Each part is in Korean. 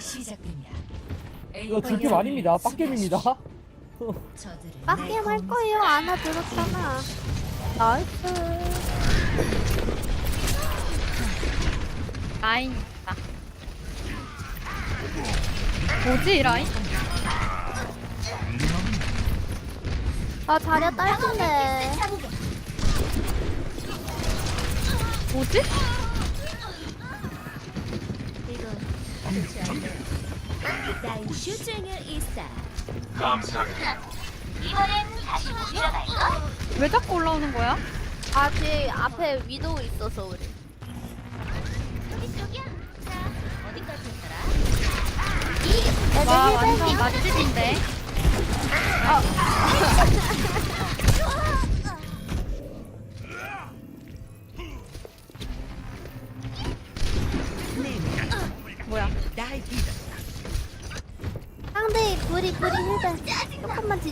시작됩니다. 이거 질겜 아닙니다. 빡겜입니다. 빡게임 할 거예요. 안아 들었잖아. 나이스. 라인 있다. 뭐지 이 라인? 아 자리야 딸긴데. 뭐지? 난 슈즈잉을 있어. 왜 자꾸 올라오는 거야? 아직 앞에 위도우 있어서 우리. 와 애들 완전 힐뱅이 맛집인데. 뭐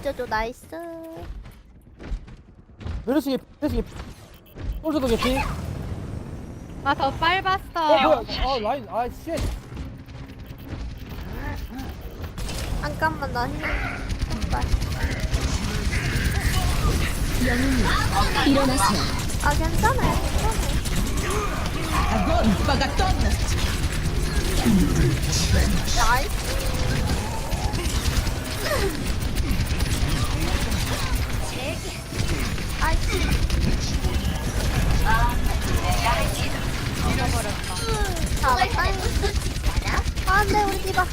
뒤져줘 나이스. 메르시 메르시 솔저도 개피. 아 더어 빨봤어. 뭐야? 아 라인 아 쉣. 잠깐만 나 힐. 정말. 일어나세요. 아 괜찮아요. 괜찮아요. 나이스. 아이스. 잡았다. 아, 안 돼, 우리 디바.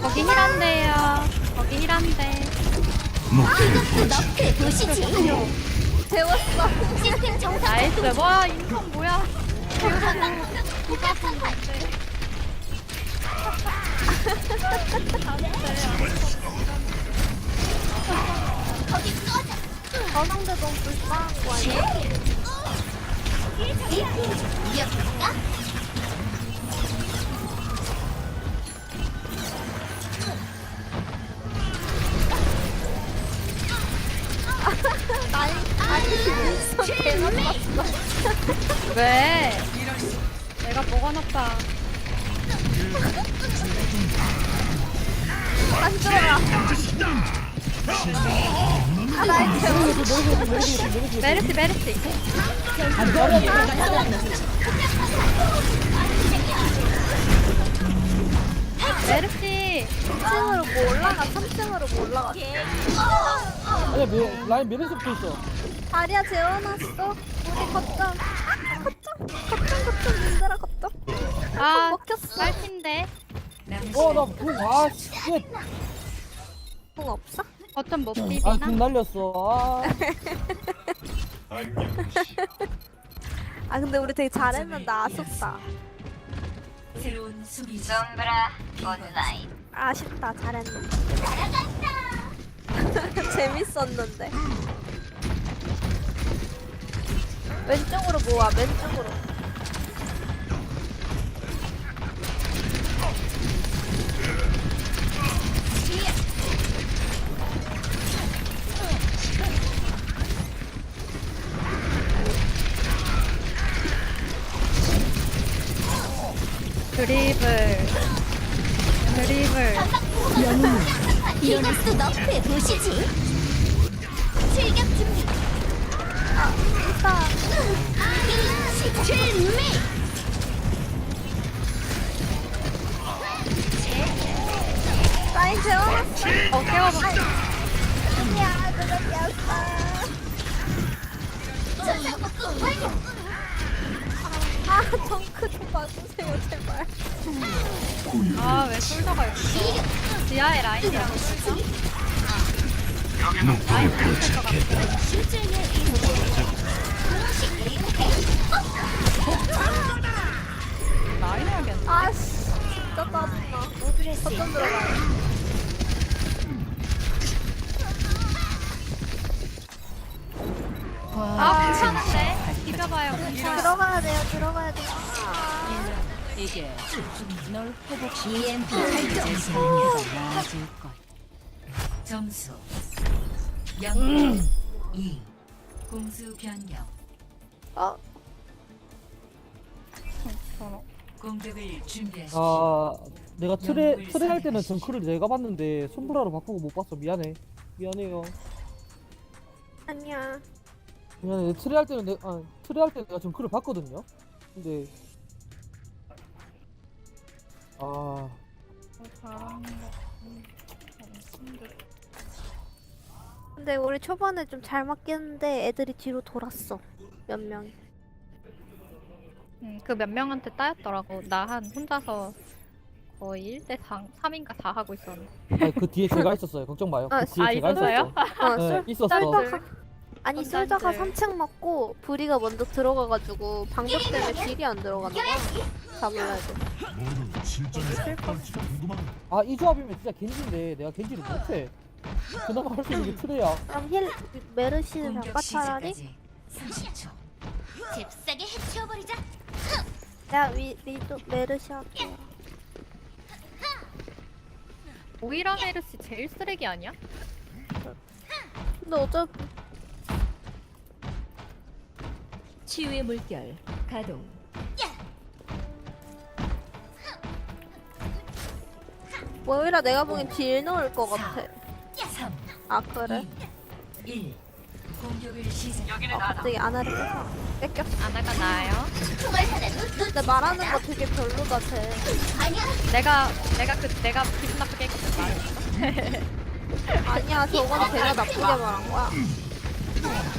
거기 힐한데요. 거기 힐한데. 너프 도시지. 재웠어. 시스템 정상. 나이스. 와 인성 뭐야? 저 상대 너무 불쌍한 거 아니야? 아니, 아니. 왜? 내가 높다. 안 들어가. 아. 메르시 메르시. 메르시. 3층으로 뭐 올라가, 3층으로 뭐 올라가. 아니야 메, 라인 메르시부터 있어. 다리야 재워놨어. 우리 거점. 거점, 거점, 거점, 민들아 거점. 아 먹혔어. 딸핀데. 어나궁아 쉣. 공 없어? 거점 못 아궁 비비나? 날렸어. 아. 아, 근데 우리 되게 잘했는데 아쉽다. 새로운 수비수. 아쉽다, 잘했는데. 재밌었는데. 왼쪽으로 모아, 왼쪽으로. 드리블. 드리블. 이것도 너프의 도시지. 출격 준비. 일단, 실미. 라인 재워놨어. 어 깨워봐. 아니야, 그거 였어. 전사복구 완료. 아, 정크 좀 봐주세요, 제발. 아왜 솔더가 있어? 지하에 라인이랑 솔더? 슈즈잉을 있어. 라인 해야겠네. 아씨, 진짜 짜증나. 거점 들어가요. 아 괜찮은데? 비벼봐요. 비벼. 들어가야 돼요, 들어가야 돼요. 아, 이게 널 회복 EMP 나아질 것. 점수 0 2 공수 변경. 어, 서로. 공격을 준비하십시오. 아 내가 트레 트레 할 때는 정크를 내가 봤는데 손브라로 바꾸고 못 봤어 미안해 미안해요 아니야. 미안해 트레 할 때는 내 아, 트레 할 때 내가 정크를 봤거든요 근데 아. 근데 우리 초반에 좀 잘 맞겠는데 애들이 뒤로 돌았어. 몇 명이. 음, 그 몇 명한테 따였더라고. 나 한 혼자서 거의 1대 3, 3인가 4 하고 있었는데. 아니, 그 뒤에 제가 있었어요 걱정 마요 아, 그 뒤에 아, 제가 있었어요? 있었어 어, 네, 술, 있었어 아니 줄? 3층 맞고 브리가 먼저 들어가가지고 방벽 때문에 딜이 안 들어가는 거야. 잡을라 해도. 아 이 조합이면 진짜 겐지인데 내가 겐지를 못해 그나마 할 수 있는 게 트레야 그럼 힐 메르시는 공격 시작까지 30초. 잽싸게 해치워버리자. 내가 위 위도 메르시 할게. 오이라 메르시 제일 쓰레기 아니야? 근데 어차피 치유의 물결 가동. 오히려 내가 보기엔 딜 넣을 것 같아. 3, 아 그래? 1. 공격을 시작. 아, 갑자기 아나를 뺏어. 뺏겼어. 아나가 나아요. 근데 말하는 거 되게 별로 같아. 내가 내가 그 내가 기분 나쁘게 했거든. 아니야 저건 제가 나쁘게 말한 거야.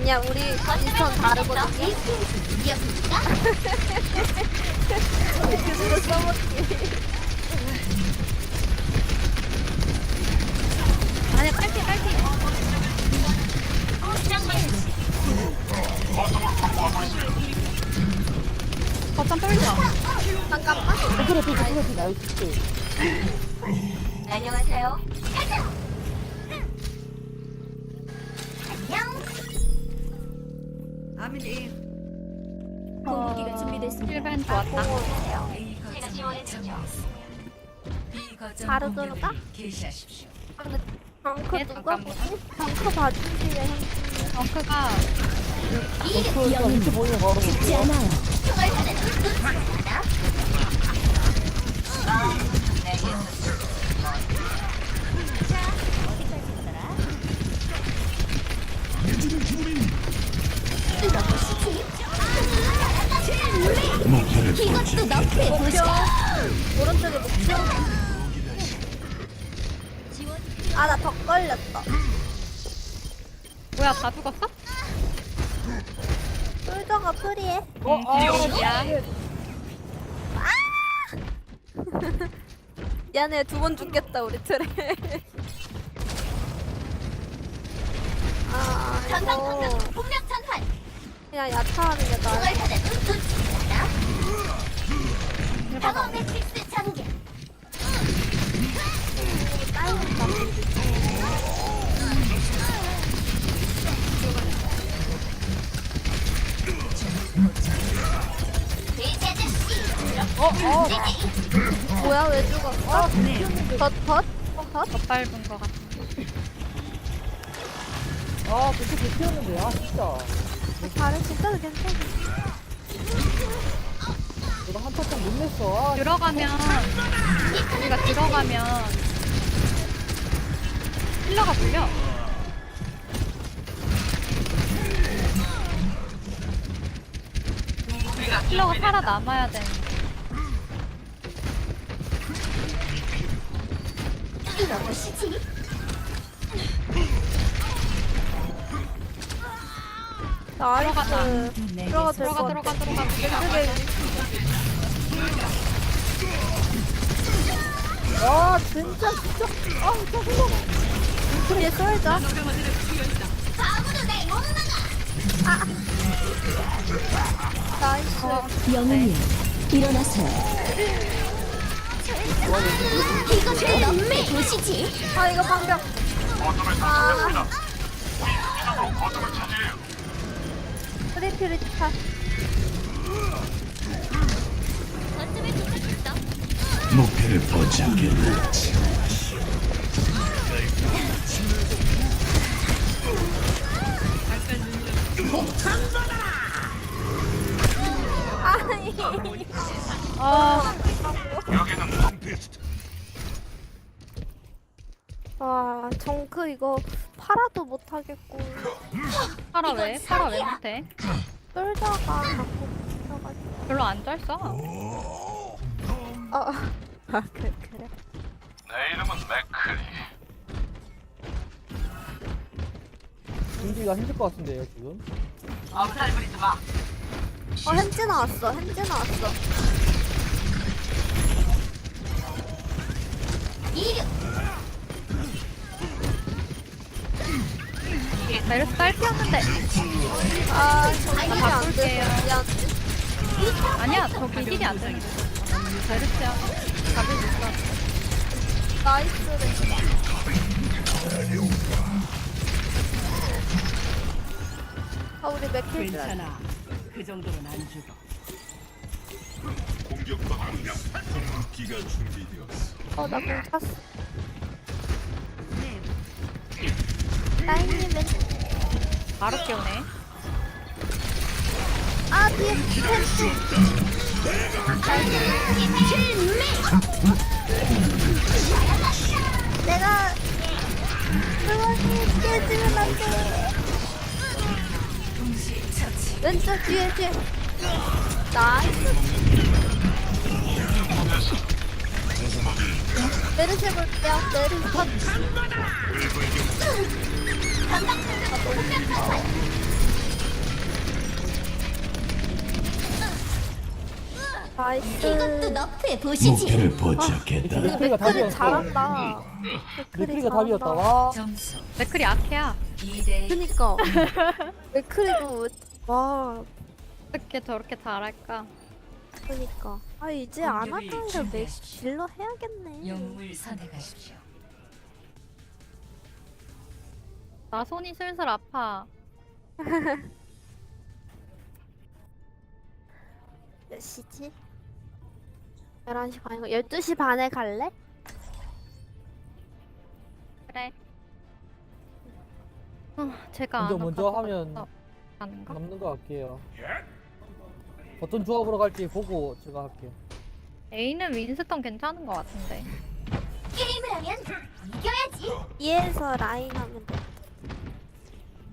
아니야 우리 인턴 다르거든요. 그거 써먹기. 아니 빨리 빨리. 거점 뚫자. 잠깐만. 그래 그래 그래 나이스 안녕하세요. 됐습니다. 좋았다. B 거점 바로 들어가? 아, 근데 얘 누가. 보지? 벙커 봐주실래 형님? 덩크가 이것도 너프의 도시. 오른쪽에 목표. 아나 더 걸렸다. 뭐야 다 죽었어? 솔저가 프리해. 어? 아야 미안해 두 번 죽겠다 우리 트레. 아 전방 이거 공격 폭력 전환. 그냥 야타하는 게 나아. 아. 방어 매트릭스 전개. 돼지 아저씨. 뭐야 왜 죽었어? 덧 덧? 덧? 더 밟은 거 같아. 아 그렇게 대피였는데 아 진짜 잘해 진짜 괜찮아. 내가 한 타점 못 냈어 아 들어가면 우리가 들어가면 힐러가 불려. 힐러가 살아남아야 되는데. 이러시지. 나이스. 들어가 들어가 들어가 들어가 들어가. 아 진짜 진짜 아 짜증나. 아무도 날못 막아. 나이스. 영웅이여 일어나세요. 너프의 도시지. 아 이거 방벽. 아. 프리피리타. 목표를 포착했다. 아와 정크 이거 팔아도 못 하겠고 파라 왜? 파라 왜 못해? 쫄다가 자꾸 붙여가지고 별로 안 잘 써. 어. 아 그, 그래. 준비가 힘들 것 같은데요 지금? 어 햄찌 나왔어 햄찌 나왔어. 메르스 딸피였는데. 아 정신이 안 바꿀게요. 돼서 미안. 아니야 저기 딜이 안 되는 거지. 메르스 아 우리 맥힐 줄 알았어 그 정도는 안 죽어. 기가 준비되었어. 어나 공 찼어 라인님 왼 바로 깨우네. 아 뒤에 햄찌 내가 그만이 깨지면 안돼. 왼쪽 뒤에 뒤에. 나이스. 내리시 볼게요. 내리시 컷 나이스 이것도 너프해 보시지. 목표를 포착했다. 맥크리가 맥크리 답이었어 잘한다 맥크리가 답이었다 와 점수 맥클이 악해야. 2대 그니까 맥크리도 와 어떻게 저렇게 잘할까? 그니까 아 이제 안 하니까 맥 딜러 해야겠네 영웅을 선택하십시오. 나 손이 슬슬 아파. 몇 시지? 11시 반이고 12시 반에 갈래? 그래. 어, 제가 먼저 안 먼저 하면 가는가? 남는 거 할게요 어떤 조합으로 갈지 보고 제가 할게요 A는 윈스턴 괜찮은 것 같은데. 게임을 하면 이겨야지. 뒤에서 라인 하면 돼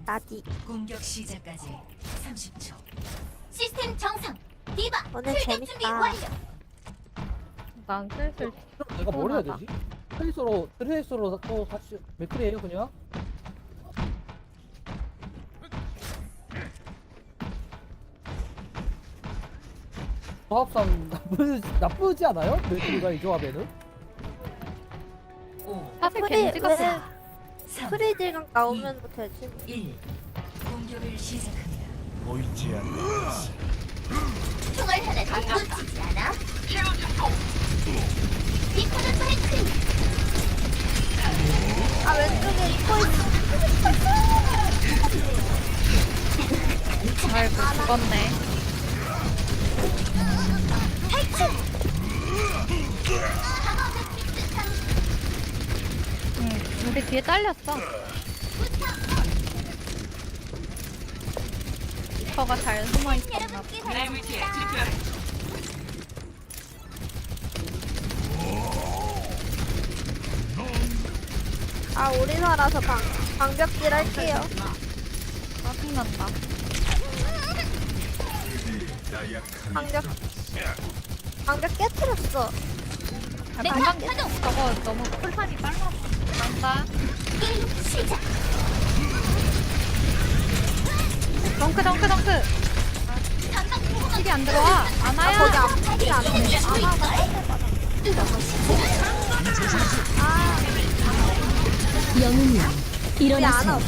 나디 공격 시작까지 30초. 시스템 정상. 디바. 오늘 출격 준비 재밌다. 완료. 난 슬슬 그럼 내가 뭘 해야. 되지? 트레이서로 트레이서로 또 같이 맥크리에요 그냥? 조합상 나쁘지, 나쁘지 않아요? 맥크리가 이 조합에는? 5, 사실 프리 겐지가 왜 3, 프리딜강 나오면 되지 1. 공격을 시작합니다. 보이지 않는 총알 하나도 놓치지 않아. 아이고 죽었네. 응, 우리 뒤에 딸렸어. 리퍼가 잘 숨어 있었나 봐. 여러분께 바랍니다. 아 우리나라서 방 방벽질 할게요 짜증 난다. 방벽 방벽 깨트렸어 아, 방방 저거 너무 쿨타임이 빨라. 난다. 덩크 덩크 덩크. 힐이 안 들어와. 아 아나야. 거기 앞뒤 안돼 아마가 영웅이야. 우리?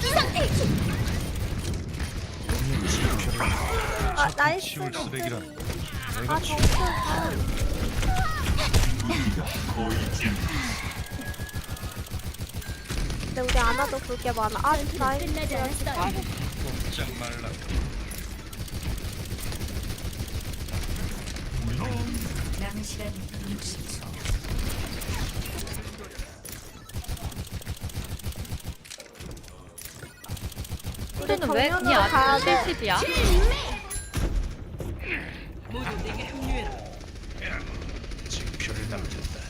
기상 탈출. 아 나이스 아 아. 근데 우리 아나도 볼게 많아 아 나이스. 남은 시간 60초. 우리는 왜 정면으로 그냥 가야 아직 돼 70이야? 징표를 남겼다.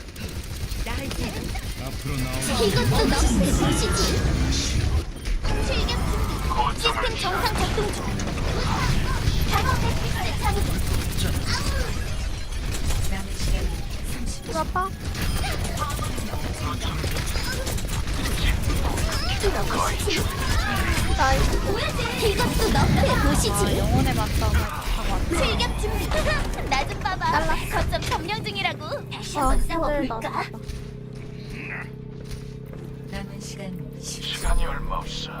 이것도 너의 도시지. 출격 준비. 시스템 정상 작동 중. 방어 매트리스 작동. 남은 시간 30초. 아파? 이것도 너의 아 도시지. 영혼의 맞다고 하고 왔다. 출격 준비. 나 좀 봐봐. 거점 점령 중이라고. 다시 한번 아, 싸워볼까? 남은 시간 10초. 시간이 얼마 없어.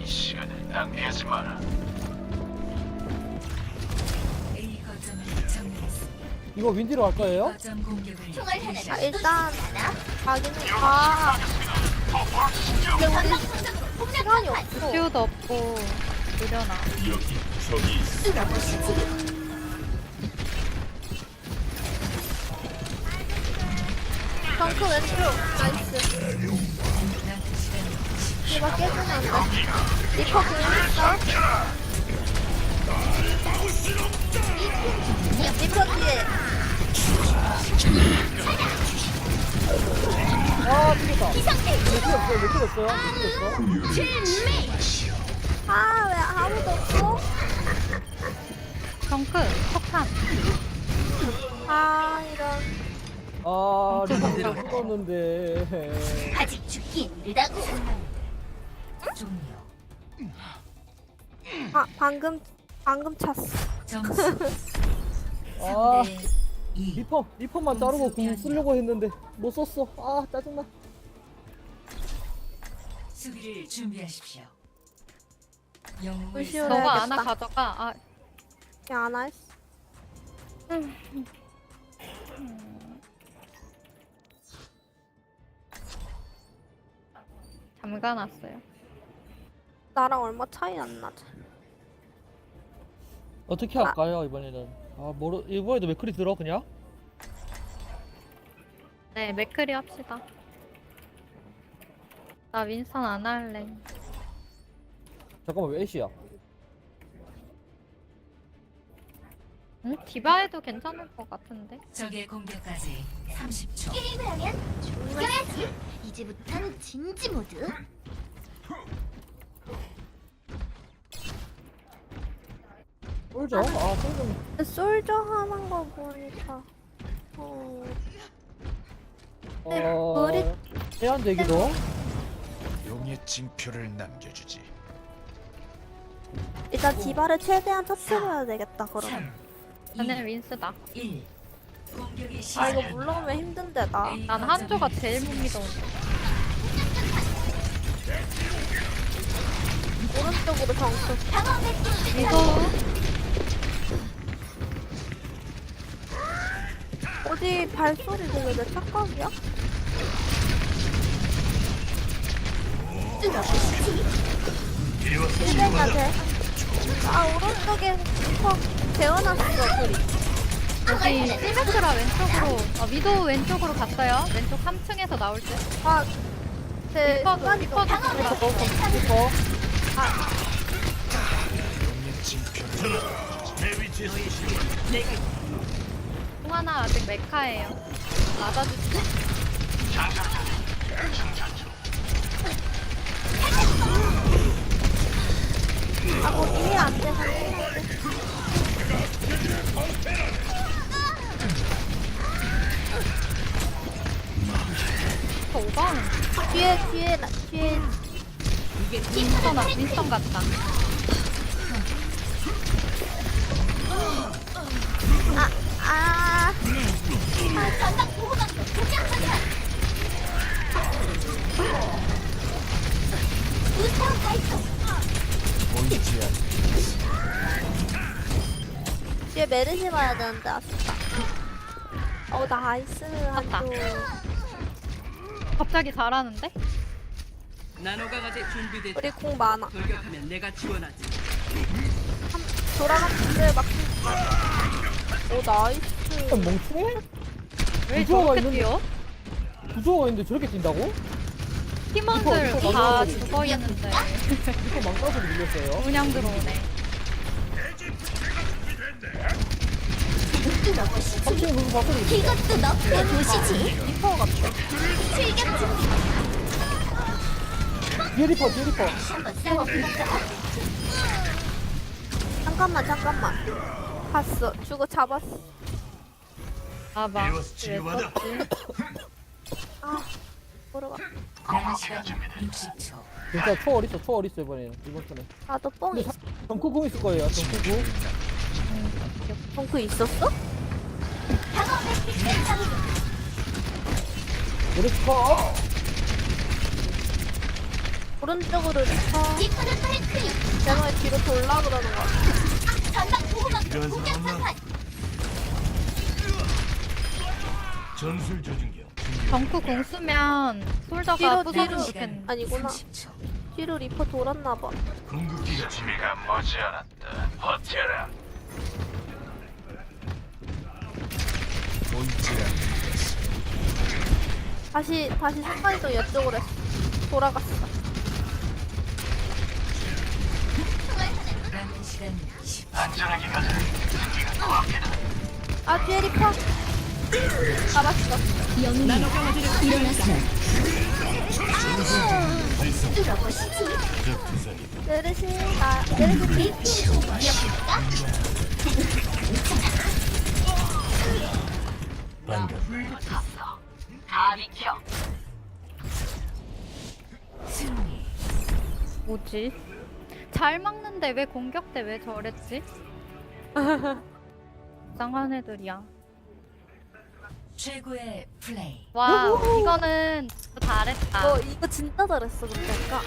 이 시간을 낭비하지 마라. A 거점을 점령했습니다. 이거 윈디로 갈 거예요? 거점 공격을 총알 하나 개시. 아, 일단 가기는 가. 근데 우리 시간이 없어. 슈도 없고 느려나. 여기 저기 있어. 덩크 왼쪽. 나이스. 이거 깨지면 안 돼. 리퍼 공있어 리퍼 뒤에. 아 죽겠다 몇킬 없어요 몇킬 없어요 몇킬 없어 아, 왜 아무도 없어? 덩크 석탄. 아, 이런. 아 리퍼 다 죽었는데 아직 죽기 힘들다고. 종료. 아, 방금, 방금 찼어. 점수 아 3대 2. 리퍼 리퍼만 자르고 공 쓰려고 했는데 못 썼어 아 짜증나 수비를 준비하십시오. 영웅을 너가 해야겠다. 하나 가져가. 아 그냥 안 했어. 잠가놨어요. 나랑 얼마 차이 안 나지. 어떻게 할까요 이번에는 아 모르 이번에도 맥크리 들어 그냥 네 맥크리 합시다. 나 윈선 안 할래. 잠깐만 왜 애쉬야 응? 디바 해도 괜찮을 것 같은데. 적의 공격까지 30초. 게임을 하면 죽어야지. 이제부터는 진지 모드. 쫄죠 아 근데 솔저 하는 거 보니까. 어, 어 머리- 해안대기도 용의 징표를 남겨주지. 일단 디바를 최대한 터트려야 되겠다, 그럼. 3, 나는 윈스다. 1. 공격이 아. 이거 물러오면 힘든데, 나. 난 한조가 제일 못 믿어온다. 오른쪽으로 매트리스 이거 어디 발소리 들리는데 착각이야? 이래야 돼. 아, 오른쪽에 리퍼 재워놨어, 그리. 여기 실베트라 왼쪽으로, 어, 위도 왼쪽으로 갔어요. 왼쪽 3층에서 나올 때. 아, 제 리퍼도 순간이 리퍼도 방어 돌아. 매트리스 리퍼 용의 징표를 송하나 아직 메카예요. 맞아주지. 아, 뭐. 저 오버하는 뒤에, 뒤에, 나- 뒤에. 윈스턴, 아- 윈스턴 같다. 아, 아. 뒤에 메르시 봐야 되는데, 아쉽다. 어, 나이스. 맞다. 한조. 갑자기 잘하는데? 나노 강화제 준비됐다. 우리 공 많아. 돌격하면 내가 지원하지. 돌아갔는데 막. 오, 나이스. 멍충해? 왜 구조가 저렇게 있는데. 뛰어? 구조가 있는데 저렇게 뛴다고? 팀원들 다 나가가지고. 죽어 있는데. 리퍼 망가져서 밀렸어요 그냥 들어오네. 뚫어보시지. 3층에 무슨 바꾸리 이것도 너프의 도시지. 리퍼 같아. 출격 준비. 뒤에 리퍼 뒤에 리퍼 한번 싸워볼까? 잠깐만 잠깐만. 봤어. 죽어 잡았어. 이것은 치료받아. 아 시간 60초. 진짜 초 어딨어 초 어딨어 이번에는 이번 턴에 나도 뽕 있어. 정크궁 있을 거예요 정크궁 덩크 있었어? 그렇죠 오른쪽으로 리퍼. 제발 뒤로 돌라 그러는 거야. 전방 보호막 필요한 공격 사람 없 전술 조준경. 덩크 공 쓰면 솔저가 뒤로, 부서지면 뒤로. 좋겠는데. 아니구나. 30초. 뒤로 리퍼 돌았나 봐. 궁극기가 지미가 머지않았다. 버텨라. 다시 다시 순간이동 이쪽으로 했어. 돌아갔어. 남은 시간 10초. 안전하게 가자. 아 뒤에 리퍼. 뭐지? 잘 막는데 왜 공격 때 왜 저랬지? 이상한 애들이야. 최고의 플레이. 와 이거는 잘했다. 어 이거 진짜 잘했어 근데 아까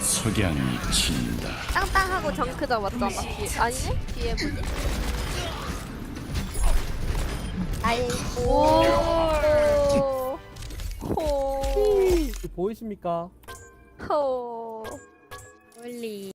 석양이 친다. 땅땅하고 정크 잡았잖아 뒤에 아니네? 뒤에 뭐지? 아이고 호 보이십니까 호 멀리.